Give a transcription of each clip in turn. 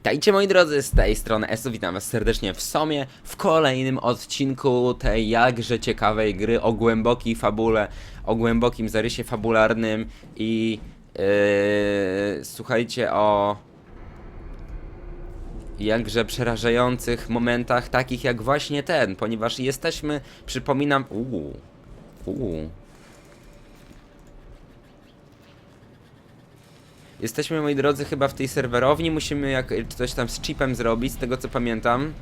Witajcie moi drodzy, z tej strony Esu, witam was serdecznie w Somie, w kolejnym odcinku tej jakże ciekawej gry o głębokiej fabule, o głębokim zarysie fabularnym i yy, słuchajcie o jakże przerażających momentach, takich jak właśnie ten, ponieważ jesteśmy, przypominam, uuu, uuu, Jesteśmy, moi drodzy, chyba w tej serwerowni. Musimy jak coś tam z chipem zrobić, z tego co pamiętam.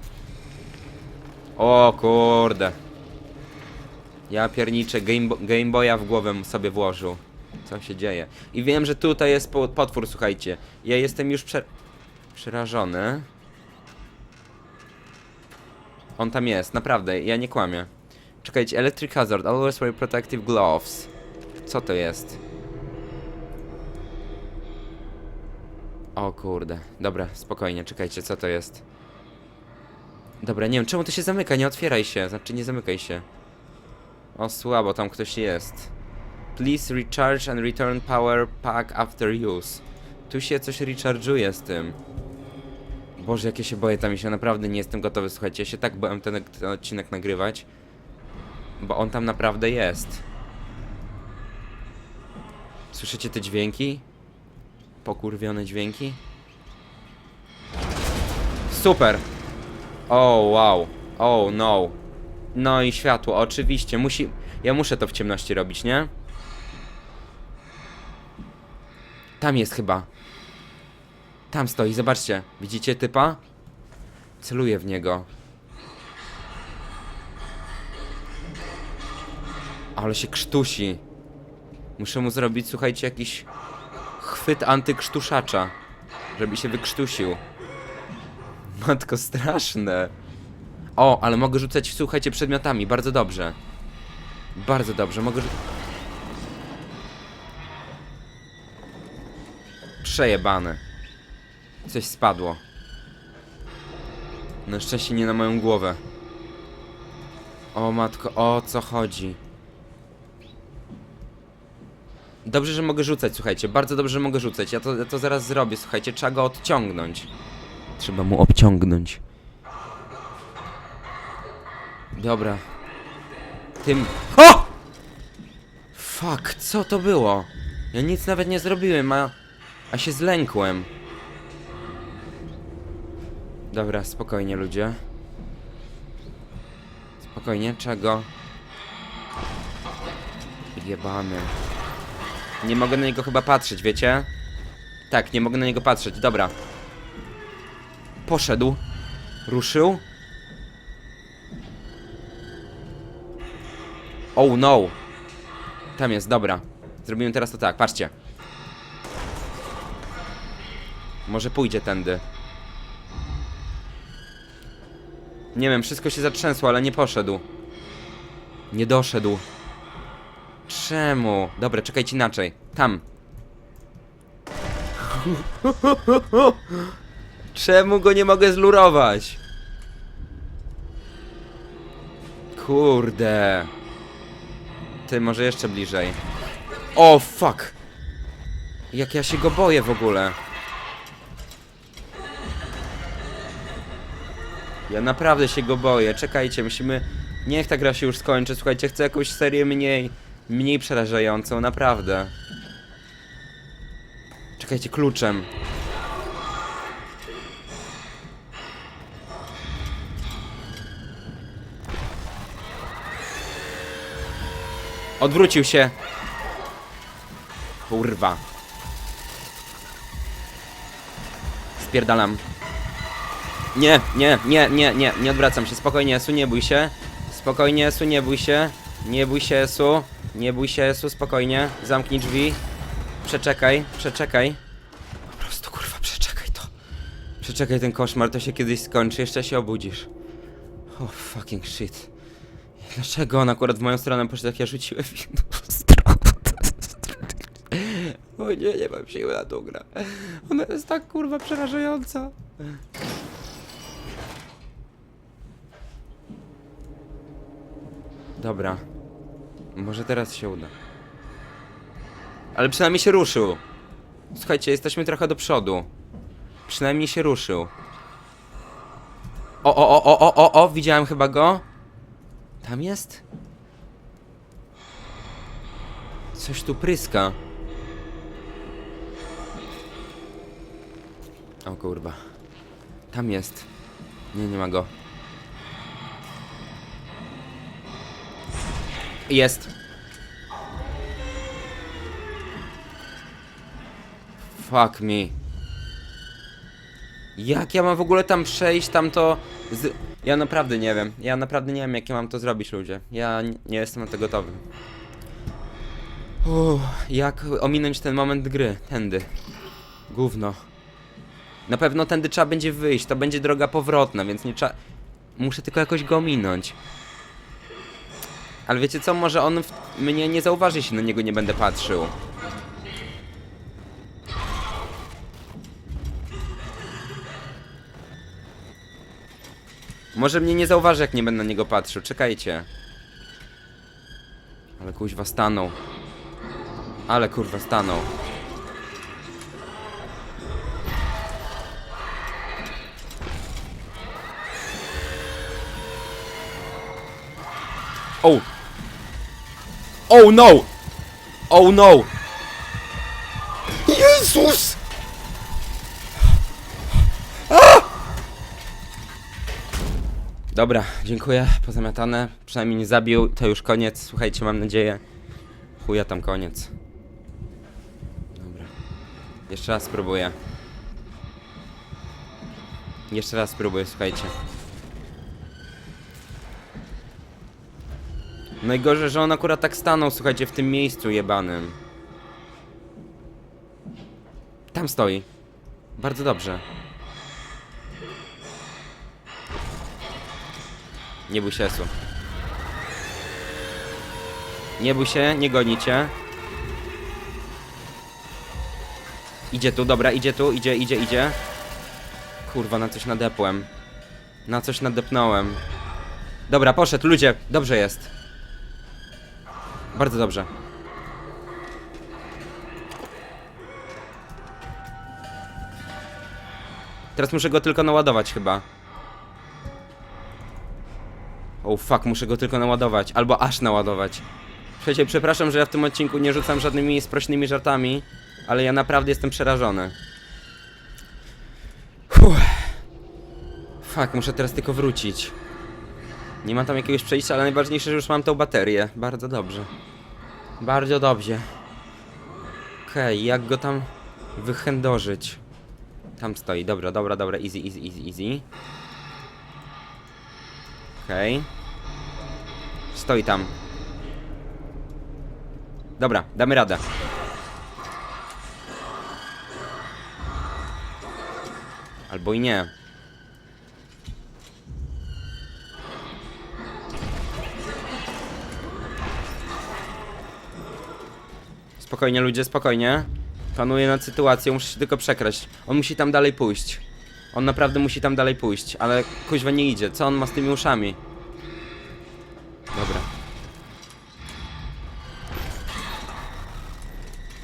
O kurde. Ja pierniczę, Game, Game Boya w głowę sobie włożył. Co się dzieje? I wiem, że tutaj jest po- potwór, słuchajcie. Ja jestem już prze... przerażony. On tam jest, naprawdę, ja nie kłamię. Czekajcie, Electric Hazard, always wear protective gloves. Co to jest? O kurde. Dobra, spokojnie, czekajcie, co to jest? Dobra, nie wiem, czemu to się zamyka? Nie otwieraj się, znaczy nie zamykaj się. O, słabo, tam ktoś jest. Please recharge and return power pack after use. Tu się coś recharge'uje z tym. Boże, jakie się boję tam się naprawdę nie jestem gotowy, słuchajcie, ja się tak bałem ten, ten odcinek nagrywać. Bo on tam naprawdę jest. Słyszycie te dźwięki? Pokurwione dźwięki. Super! O, wow. Oh, no. No i światło, oczywiście. Musi... Ja muszę to w ciemności robić, nie? Tam jest chyba. Tam stoi, zobaczcie. Widzicie typa? Celuję w niego. Ale się krztusi. Muszę mu zrobić, słuchajcie, jakiś chwyt antykrztuszacza, żeby się wykrztusił. Matko, straszne. O, ale mogę rzucać, słuchajcie, przedmiotami, bardzo dobrze. Bardzo dobrze, mogę Przejebane. Coś spadło. Na szczęście nie na moją głowę. O matko, o co chodzi? Dobrze, że mogę rzucać, słuchajcie. Bardzo dobrze, że mogę rzucać. Ja to, ja to zaraz zrobię, słuchajcie. Trzeba go odciągnąć. Trzeba mu obciągnąć. Dobra. Tym. O! Fuck, co to było? Ja nic nawet nie zrobiłem, a, a się zlękłem. Dobra, spokojnie, ludzie. Spokojnie, czego? Jebany. Nie mogę na niego chyba patrzeć, wiecie? Tak, nie mogę na niego patrzeć, dobra. Poszedł. Ruszył. Oh no. Tam jest, dobra. Zrobimy teraz to tak, patrzcie. Może pójdzie tędy. Nie wiem, wszystko się zatrzęsło, ale nie poszedł. Nie doszedł. Czemu? Dobra, czekajcie inaczej. Tam. Czemu go nie mogę zlurować? Kurde. Ty, może jeszcze bliżej. O, fuck. Jak ja się go boję w ogóle. Ja naprawdę się go boję. Czekajcie, musimy... Niech ta gra się już skończy. Słuchajcie, chcę jakąś serię mniej... Mniej przerażającą, naprawdę. Czekajcie, kluczem. Odwrócił się. Kurwa. Spierdalam. Nie, nie, nie, nie, nie, nie odwracam się. Spokojnie, Esu, nie bój się. Spokojnie, Esu, nie bój się. Nie bój się, Esu. Nie bój się, Esu, spokojnie. Zamknij drzwi. Przeczekaj, przeczekaj. Po prostu, kurwa, przeczekaj to. Przeczekaj ten koszmar, to się kiedyś skończy, jeszcze się obudzisz. Oh, fucking shit. Dlaczego on akurat w moją stronę poszedł, jak ja rzuciłem w inną stronę? O nie, nie mam siły na tą grę. Ona jest tak, kurwa, przerażająca. Dobra. Może teraz się uda. Ale przynajmniej się ruszył. Słuchajcie, jesteśmy trochę do przodu. Przynajmniej się ruszył. O, o, o, o, o, o, o, widziałem chyba go. Tam jest? Coś tu pryska. O kurwa. Tam jest. Nie, nie ma go. Jest. Fuck me. Jak ja mam w ogóle tam przejść, tam to... Z... Ja naprawdę nie wiem. Ja naprawdę nie wiem, jak ja mam to zrobić, ludzie. Ja nie, jestem na to gotowy. Uff, jak ominąć ten moment gry? Tędy. Gówno. Na pewno tędy trzeba będzie wyjść, to będzie droga powrotna, więc nie trzeba... Muszę tylko jakoś go ominąć. Ale wiecie co, może on mnie nie zauważy, jeśli na niego nie będę patrzył. Może mnie nie zauważy, jak nie będę na niego patrzył. Czekajcie. Ale kuźwa stanął. Ale kurwa stanął. Oh. Oh no! Oh no! Jezus! Dobra, dziękuję, pozamiatane. Przynajmniej nie zabił, to już koniec. Słuchajcie, mam nadzieję. Chuja tam koniec. Dobra. Jeszcze raz spróbuję. Jeszcze raz spróbuję, słuchajcie. Najgorzej, że on akurat tak stanął, słuchajcie, w tym miejscu jebanym. Tam stoi. Bardzo dobrze. Nie bój się, Esu. Nie bój się, nie gonicie. Idzie tu, dobra, idzie tu, idzie, idzie, idzie. Kurwa, na coś nadepłem. Na coś nadepnąłem. Dobra, poszedł, ludzie, dobrze jest. Bardzo dobrze. Teraz muszę go tylko naładować chyba. O oh, fuck, muszę go tylko naładować. Albo aż naładować. Słuchajcie, przepraszam, że ja w tym odcinku nie rzucam żadnymi sprośnymi żartami, ale ja naprawdę jestem przerażony. Fuck, muszę teraz tylko wrócić. Nie ma tam jakiegoś przejścia, ale najważniejsze, że już mam tą baterię. Bardzo dobrze. Bardzo dobrze. Okej, jak go tam wychędożyć? Tam stoi, dobra, dobra, dobra, easy, easy, easy, easy. Okej. Stoi tam. Dobra, damy radę. Albo i nie. Spokojnie ludzie, spokojnie. Panuję nad sytuacją, muszę się tylko przekraść. On musi tam dalej pójść. On naprawdę musi tam dalej pójść, ale kuźwa nie idzie. Co on ma z tymi uszami? Dobra.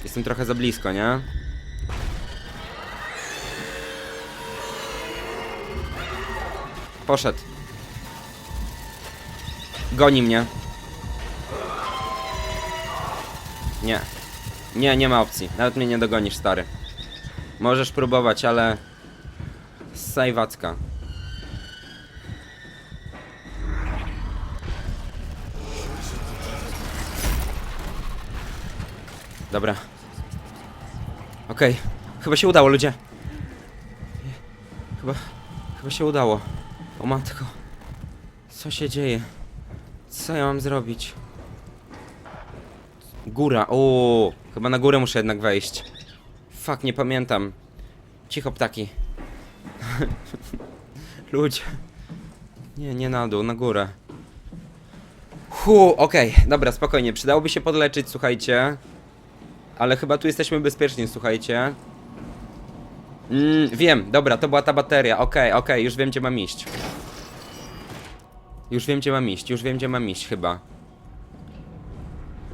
Jestem trochę za blisko, nie? Poszedł. Goni mnie. Nie. Nie, nie ma opcji. Nawet mnie nie dogonisz, stary. Możesz próbować, ale... Sajwacka. Dobra. Okej. Chyba się udało, ludzie. Chyba... Chyba się udało. O matko. Co się dzieje? Co ja mam zrobić? Góra, o, chyba na górę muszę jednak wejść. Fuck, nie pamiętam. Cicho ptaki. Ludzie. Nie, nie na dół, na górę. Hu, okej, dobra, spokojnie. Przydałoby się podleczyć, słuchajcie. Ale chyba tu jesteśmy bezpieczni, słuchajcie. Mm, wiem, dobra, to była ta bateria. Okej, okej, już wiem, gdzie mam iść. Już wiem, gdzie mam iść, już wiem, gdzie mam iść, chyba.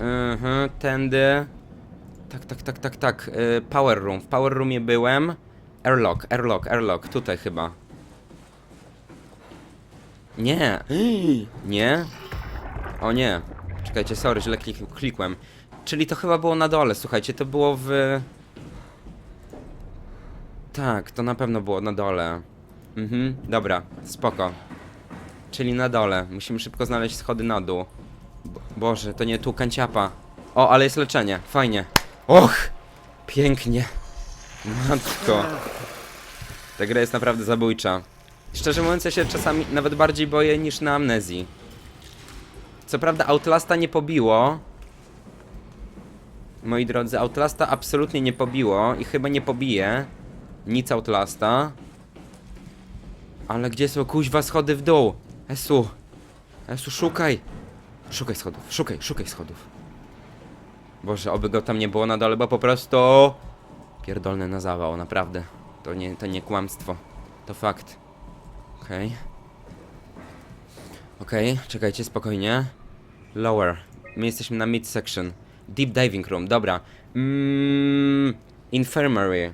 Mhm, tędy. Tak, tak, tak, tak, tak. y, Power room. W power roomie byłem. Airlock, airlock, airlock, tutaj chyba. Nie. Nie? O nie. Czekajcie, sorry, źle klik klikłem. Czyli to chyba było na dole, słuchajcie, to było w... Tak, to na pewno było na dole. Mhm, dobra, spoko. Czyli na dole. Musimy szybko znaleźć schody na dół. Bo Boże, to nie tu, kanciapa. O, ale jest leczenie, fajnie. Och! Pięknie. Matko. Ta gra jest naprawdę zabójcza. Szczerze mówiąc, ja się czasami nawet bardziej boję niż na amnezji. Co prawda Outlasta nie pobiło. Moi drodzy, Outlasta absolutnie nie pobiło i chyba nie pobije. Nic Outlasta. Ale gdzie są kuźwa schody w dół? Esu. Esu, szukaj. Szukaj schodów, szukaj, szukaj schodów. Boże, oby go tam nie było na dole, bo po prostu... Pierdolny na zawał, naprawdę. To nie, to nie kłamstwo. To fakt. Okej. Okej, czekajcie, spokojnie. Lower. My jesteśmy na mid section. Deep diving room, dobra. Mm, infirmary.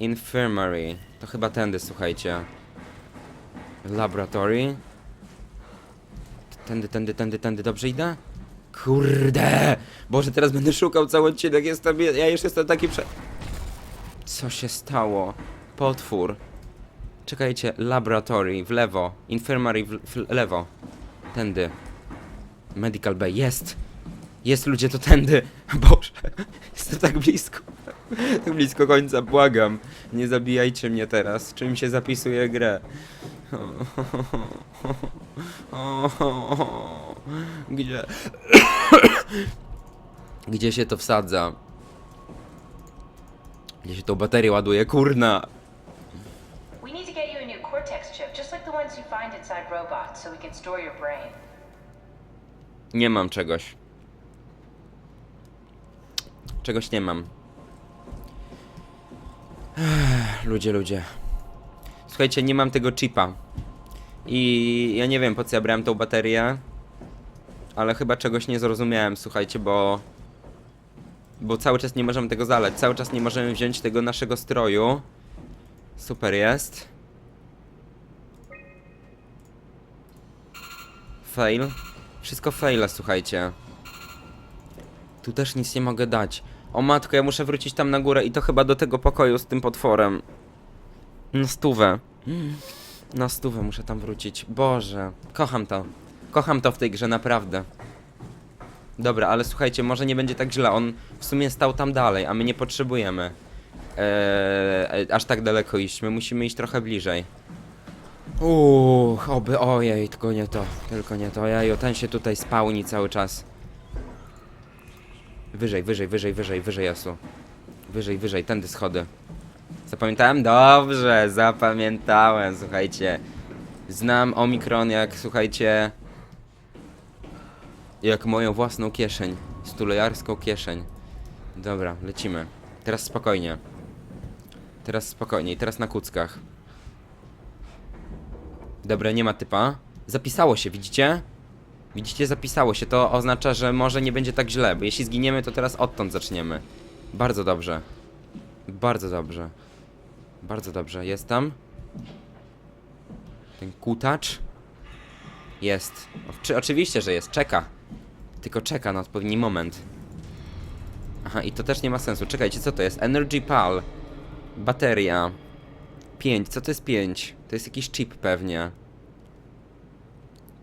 Infirmary. To chyba tędy, słuchajcie. Laboratory. Tędy, tędy, tędy, tędy, dobrze idę? Kurde! Boże, teraz będę szukał cały odcinek, jestem, ja już jestem taki prze... Co się stało? Potwór. Czekajcie, laboratory w lewo, infirmary w, w lewo. Tędy. Medical bay, jest! Jest ludzie, to tędy! Boże, jestem tak blisko. Tak blisko końca, błagam. Nie zabijajcie mnie teraz, czym się zapisuje grę. Gdzie? Gdzie się to wsadza? Gdzie się tą baterię ładuje? Kurna! We need to get you a new Cortex chip, just like the ones you find inside robots, so we can store your brain. Nie mam czegoś. Czegoś nie mam. Ech, ludzie, ludzie. Słuchajcie, nie mam tego chipa. I ja nie wiem po co ja brałem tą baterię. Ale chyba czegoś nie zrozumiałem, słuchajcie, bo... Bo cały czas nie możemy tego zalać. Cały czas nie możemy wziąć tego naszego stroju. Super jest. Fail. Wszystko faila, słuchajcie. Tu też nic nie mogę dać. O matko, ja muszę wrócić tam na górę i to chyba do tego pokoju z tym potworem. Na stówę. Na stówę muszę tam wrócić. Boże, kocham to. Kocham to w tej grze, naprawdę. Dobra, ale słuchajcie, może nie będzie tak źle. On w sumie stał tam dalej, a my nie potrzebujemy eee, aż tak daleko iść. My musimy iść trochę bliżej. Uuu, oby, ojej, tylko nie to, tylko nie to, ojej, ten się tutaj spałni cały czas. Wyżej, wyżej, wyżej, wyżej, wyżej, Jasu. Wyżej, wyżej, tędy schody. Zapamiętałem? Dobrze, zapamiętałem, słuchajcie. Znam Omikron jak, słuchajcie... Jak moją własną kieszeń. Stulejarską kieszeń. Dobra, lecimy. Teraz spokojnie. Teraz spokojnie i teraz na kuckach. Dobra, nie ma typa. Zapisało się, widzicie? Widzicie, zapisało się. To oznacza, że może nie będzie tak źle, bo jeśli zginiemy, to teraz odtąd zaczniemy. Bardzo dobrze. Bardzo dobrze. Bardzo dobrze. Jest tam? Ten kutacz? Jest. Oczy, oczywiście, że jest. Czeka. Tylko czeka na odpowiedni moment. Aha, i to też nie ma sensu. Czekajcie, co to jest? Energy Pal. Bateria. 5. Co to jest 5? To jest jakiś chip pewnie.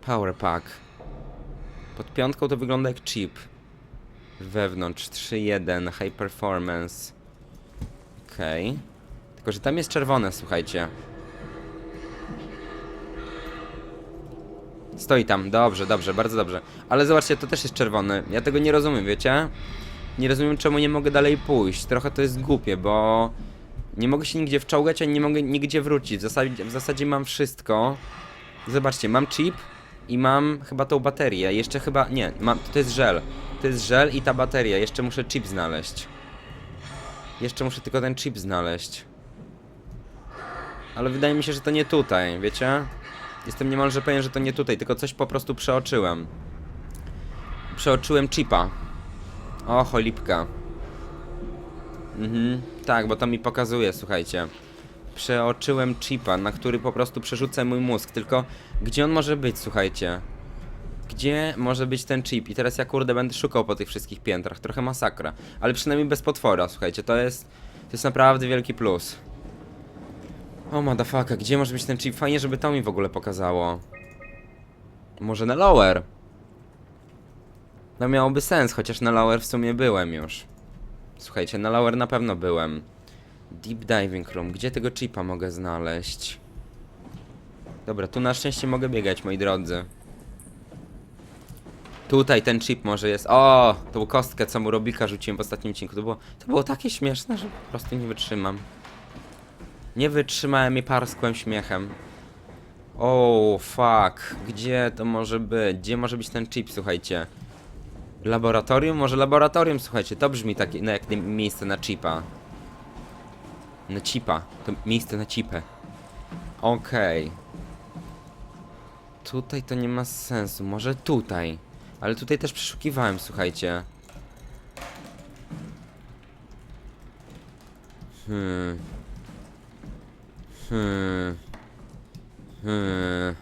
Power pack. Pod piątką to wygląda jak chip. Wewnątrz 3.1 High Performance. Okej. Okay. Tylko, że tam jest czerwone, słuchajcie. Stoi tam, dobrze, dobrze, bardzo dobrze. Ale zobaczcie, to też jest czerwone. Ja tego nie rozumiem, wiecie? Nie rozumiem, czemu nie mogę dalej pójść. Trochę to jest głupie, bo... Nie mogę się nigdzie wczołgać, ani nie mogę nigdzie wrócić. W zasadzie, w zasadzie mam wszystko. Zobaczcie, mam chip i mam chyba tą baterię. Jeszcze chyba... Nie, mam, to jest żel. To jest żel i ta bateria. Jeszcze muszę chip znaleźć. Jeszcze muszę tylko ten chip znaleźć. Ale wydaje mi się, że to nie tutaj, wiecie? Jestem niemalże pewien, że to nie tutaj, tylko coś po prostu przeoczyłem. Przeoczyłem chipa. O, cholipka. Mhm, tak, bo to mi pokazuje, słuchajcie. przeoczyłem chipa, na który po prostu przerzucę mój mózg. Tylko gdzie on może być, słuchajcie? Gdzie może być ten chip? I teraz ja kurde będę szukał po tych wszystkich piętrach. Trochę masakra. Ale przynajmniej bez potwora, słuchajcie. To jest. To jest naprawdę wielki plus. O motherfucker, gdzie może być ten chip? Fajnie, żeby to mi w ogóle pokazało. Może na lower? No miałoby sens, chociaż na lower w sumie byłem już. Słuchajcie, na lower na pewno byłem. Deep diving room, gdzie tego chipa mogę znaleźć? Dobra, tu na szczęście mogę biegać, moi drodzy. Tutaj ten chip może jest. O, tą kostkę, co mu Robika rzuciłem w ostatnim odcinku. To było, to było takie śmieszne, że po prostu nie wytrzymam. Nie wytrzymałem i parskłem śmiechem. O, fuck. Gdzie to może być? Gdzie może być ten chip, słuchajcie? Laboratorium? Może laboratorium, słuchajcie. To brzmi takie, no jak miejsce na chipa. Na chipa. To miejsce na chipę. Okej. Tutaj to nie ma sensu. Może tutaj. Ale tutaj też przeszukiwałem, słuchajcie. Hmm. Hmm. Hmm.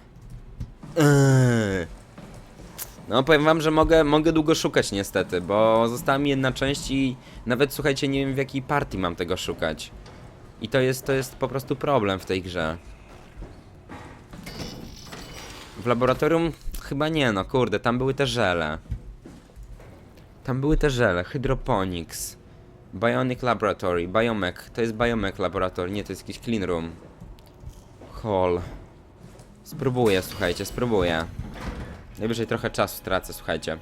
No powiem wam, że mogę, mogę długo szukać niestety, bo została mi jedna część i nawet słuchajcie, nie wiem w jakiej partii mam tego szukać. I to jest, to jest po prostu problem w tej grze. W laboratorium chyba nie, no kurde, tam były te żele. Tam były te żele, hydroponics, bionic laboratory, biomech, to jest biomech laboratory, nie, to jest jakiś clean room. Hall. Spróbuję, słuchajcie, spróbuję. Najwyżej trochę czasu stracę, słuchajcie.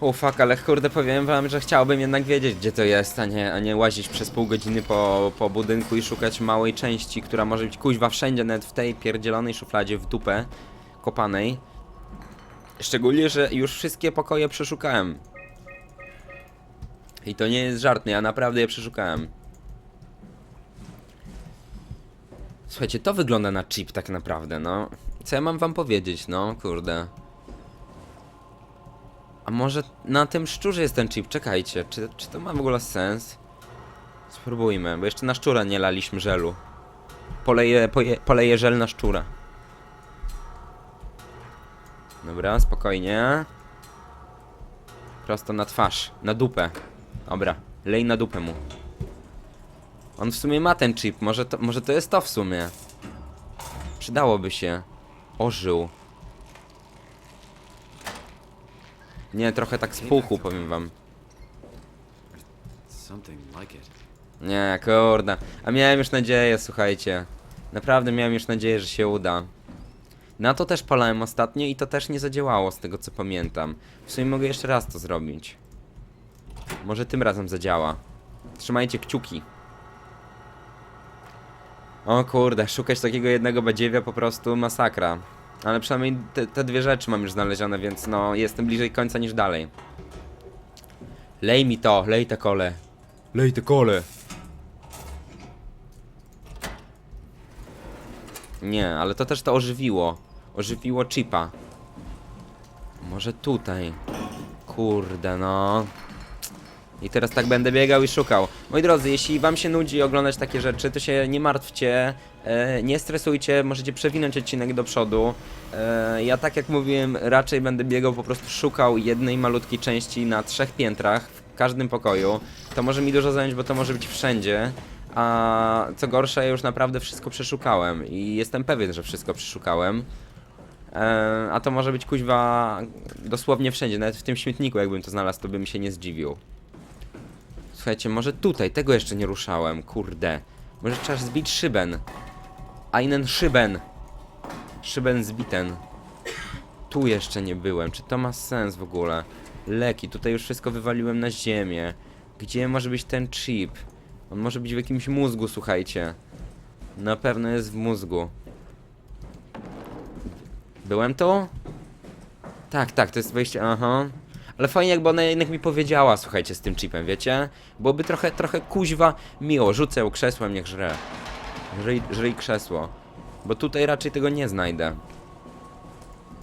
O fuck, ale kurde powiem wam, że chciałbym jednak wiedzieć gdzie to jest, a nie, a nie łazić przez pół godziny po, po budynku i szukać małej części, która może być kuźwa wszędzie, nawet w tej pierdzielonej szufladzie w dupę kopanej. Szczególnie, że już wszystkie pokoje przeszukałem. I to nie jest żart, ja naprawdę je przeszukałem. Słuchajcie, to wygląda na chip tak naprawdę, no. Co ja mam wam powiedzieć, no, kurde. A może na tym szczurze jest ten chip? Czekajcie, czy, czy to ma w ogóle sens? Spróbujmy, bo jeszcze na szczura nie laliśmy żelu. Poleję, poje, poleję żel na szczura. Dobra, spokojnie. Prosto na twarz, na dupę. Dobra, lej na dupę mu. On w sumie ma ten chip, może to, może to jest to w sumie. Przydałoby się. Ożył. Nie, trochę tak spuchł, powiem wam. Something like it. Nie, kurde. A miałem już nadzieję, słuchajcie. Naprawdę miałem już nadzieję, że się uda. Na to też palałem ostatnio i to też nie zadziałało, z tego co pamiętam. W sumie mogę jeszcze raz to zrobić. Może tym razem zadziała. Trzymajcie kciuki. O kurde, szukać takiego jednego badziewia po prostu masakra. Ale przynajmniej te, te dwie rzeczy mam już znalezione, więc no jestem bliżej końca niż dalej. Lej mi to, lej te kole. Lej te kole. Nie, ale to też to ożywiło. Ożywiło chipa. Może tutaj. Kurde, no. I teraz tak będę biegał i szukał. Moi drodzy, jeśli wam się nudzi oglądać takie rzeczy, to się nie martwcie, e, nie stresujcie, możecie przewinąć odcinek do przodu. E, ja tak jak mówiłem, raczej będę biegał, po prostu szukał jednej malutkiej części na trzech piętrach, w każdym pokoju. To może mi dużo zająć, bo to może być wszędzie. A co gorsza, ja już naprawdę wszystko przeszukałem i jestem pewien, że wszystko przeszukałem. E, a to może być kuźwa dosłownie wszędzie, nawet w tym śmietniku jakbym to znalazł, to bym się nie zdziwił. Słuchajcie, może tutaj, tego jeszcze nie ruszałem, kurde. Może trzeba zbić szyben. Einen szyben. Szyben zbiten. Tu jeszcze nie byłem, czy to ma sens w ogóle? Leki, tutaj już wszystko wywaliłem na ziemię. Gdzie może być ten chip? On może być w jakimś mózgu, słuchajcie. Na pewno jest w mózgu. Byłem tu? Tak, tak, to jest wejście, aha. Ale fajnie jakby ona jednak mi powiedziała, słuchajcie, z tym chipem, wiecie? Byłoby trochę, trochę kuźwa miło. Rzucę ją krzesłem, niech żre. Żryj, żryj krzesło. Bo tutaj raczej tego nie znajdę.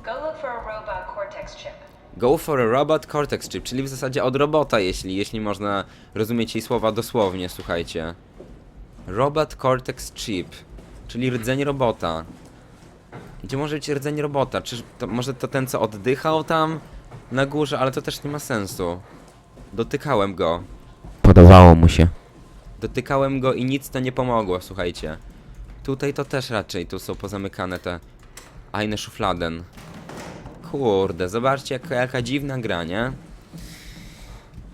Go look for a robot cortex chip. Go for a robot cortex chip, czyli w zasadzie od robota, jeśli, jeśli można rozumieć jej słowa dosłownie, słuchajcie. Robot cortex chip, czyli rdzeń robota. Gdzie może być rdzeń robota? Czyż to, może to ten, co oddychał tam na górze, ale to też nie ma sensu. Dotykałem go. Podobało mu się. Dotykałem go i nic to nie pomogło, słuchajcie. Tutaj to też raczej, tu są pozamykane te Eine Schufladen. Kurde, zobaczcie jaka, jaka dziwna gra, nie?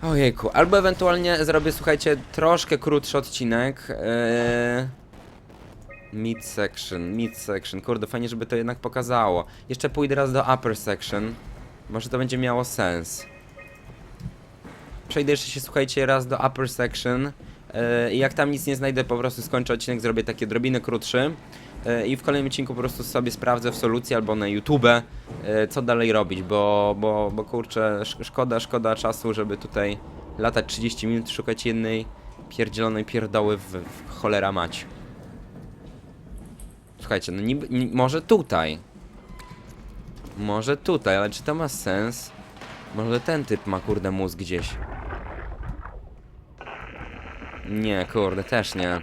Ojejku, albo ewentualnie zrobię, słuchajcie, troszkę krótszy odcinek. Yy... Mid section, mid section. Kurde, fajnie, żeby to jednak pokazało. Jeszcze pójdę raz do upper section. Może to będzie miało sens. Przejdę jeszcze się, słuchajcie, raz do upper section. Yy, I jak tam nic nie znajdę, po prostu skończę odcinek, zrobię takie drobiny krótszy. Yy, I w kolejnym odcinku po prostu sobie sprawdzę w solucji albo na YouTube, yy, co dalej robić, bo, bo, bo kurczę, sz- szkoda, szkoda czasu, żeby tutaj latać 30 minut, szukać jednej pierdzielonej pierdoły w, w cholera mać. Słuchajcie, no niby, ni, może tutaj. Może tutaj, ale czy to ma sens? Może ten typ ma kurde mózg gdzieś. Nie, kurde, też nie.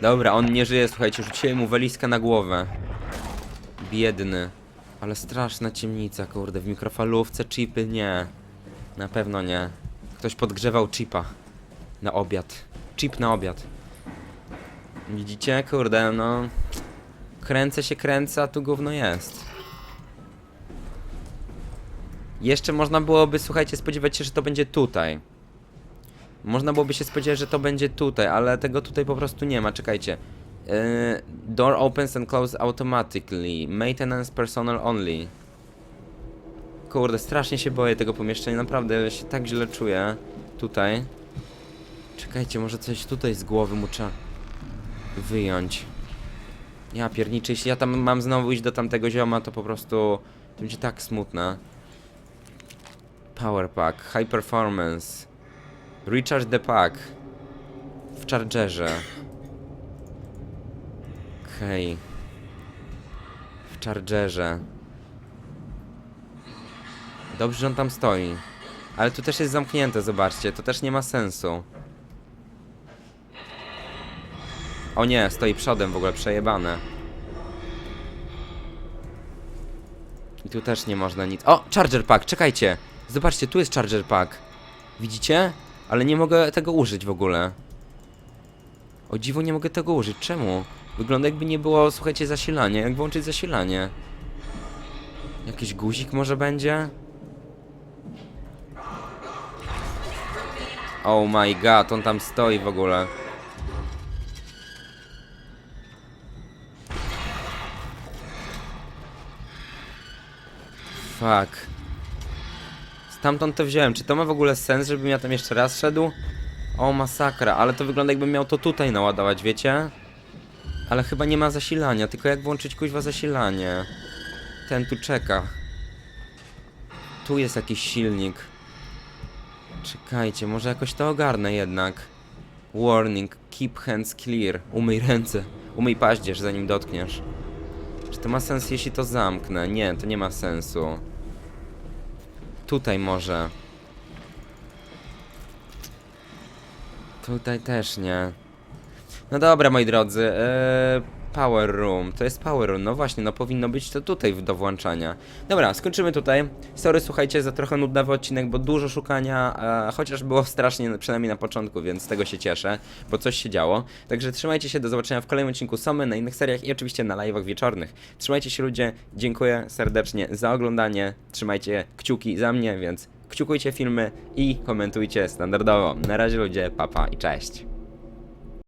Dobra, on nie żyje, słuchajcie, rzuciłem mu walizkę na głowę. Biedny. Ale straszna ciemnica, kurde, w mikrofalówce chipy nie. Na pewno nie. Ktoś podgrzewał chipa. Na obiad. Chip na obiad. Widzicie, kurde, no... Kręcę się, kręcę, a tu gówno jest. Jeszcze można byłoby, słuchajcie, spodziewać się, że to będzie tutaj. Można byłoby się spodziewać, że to będzie tutaj, ale tego tutaj po prostu nie ma. Czekajcie. Yy, door opens and closes automatically. Maintenance personnel only. Kurde, strasznie się boję tego pomieszczenia, naprawdę się tak źle czuję. Tutaj. Czekajcie, może coś tutaj z głowy mu trzeba wyjąć. Ja pierniczę, jeśli ja tam mam znowu iść do tamtego zioma, to po prostu to będzie tak smutne. Power pack, high performance. Recharge the pack. W chargerze. Okej. W chargerze. Dobrze, że on tam stoi. Ale tu też jest zamknięte, zobaczcie, to też nie ma sensu. O nie, stoi przodem w ogóle, przejebane. I tu też nie można nic. O, charger pack, czekajcie. Zobaczcie, tu jest charger pack. Widzicie? Ale nie mogę tego użyć w ogóle. O dziwo nie mogę tego użyć. Czemu? Wygląda jakby nie było, słuchajcie, zasilanie. Jak włączyć zasilanie? Jakiś guzik może będzie? Oh my god, on tam stoi w ogóle. Fuck. Stamtąd to wziąłem. Czy to ma w ogóle sens, żebym ja tam jeszcze raz szedł? O, masakra, ale to wygląda jakbym miał to tutaj naładować, wiecie? Ale chyba nie ma zasilania, tylko jak włączyć kuźwa zasilanie? Ten tu czeka. Tu jest jakiś silnik. Czekajcie, może jakoś to ogarnę jednak. Warning, keep hands clear. Umyj ręce. Umyj paździerz, zanim dotkniesz. Czy to ma sens, jeśli to zamknę? Nie, to nie ma sensu. Tutaj może. Tutaj też nie. No dobra, moi drodzy. Eee, power room. To jest power room. No właśnie, no powinno być to tutaj do włączania. Dobra, skończymy tutaj. Sorry, słuchajcie, za trochę nudnawy odcinek, bo dużo szukania, e, chociaż było strasznie, przynajmniej na początku, więc z tego się cieszę, bo coś się działo. Także trzymajcie się, do zobaczenia w kolejnym odcinku Somy, na innych seriach i oczywiście na live'ach wieczornych. Trzymajcie się ludzie, dziękuję serdecznie za oglądanie. Trzymajcie kciuki za mnie, więc kciukujcie filmy i komentujcie standardowo. Na razie ludzie, papa i cześć.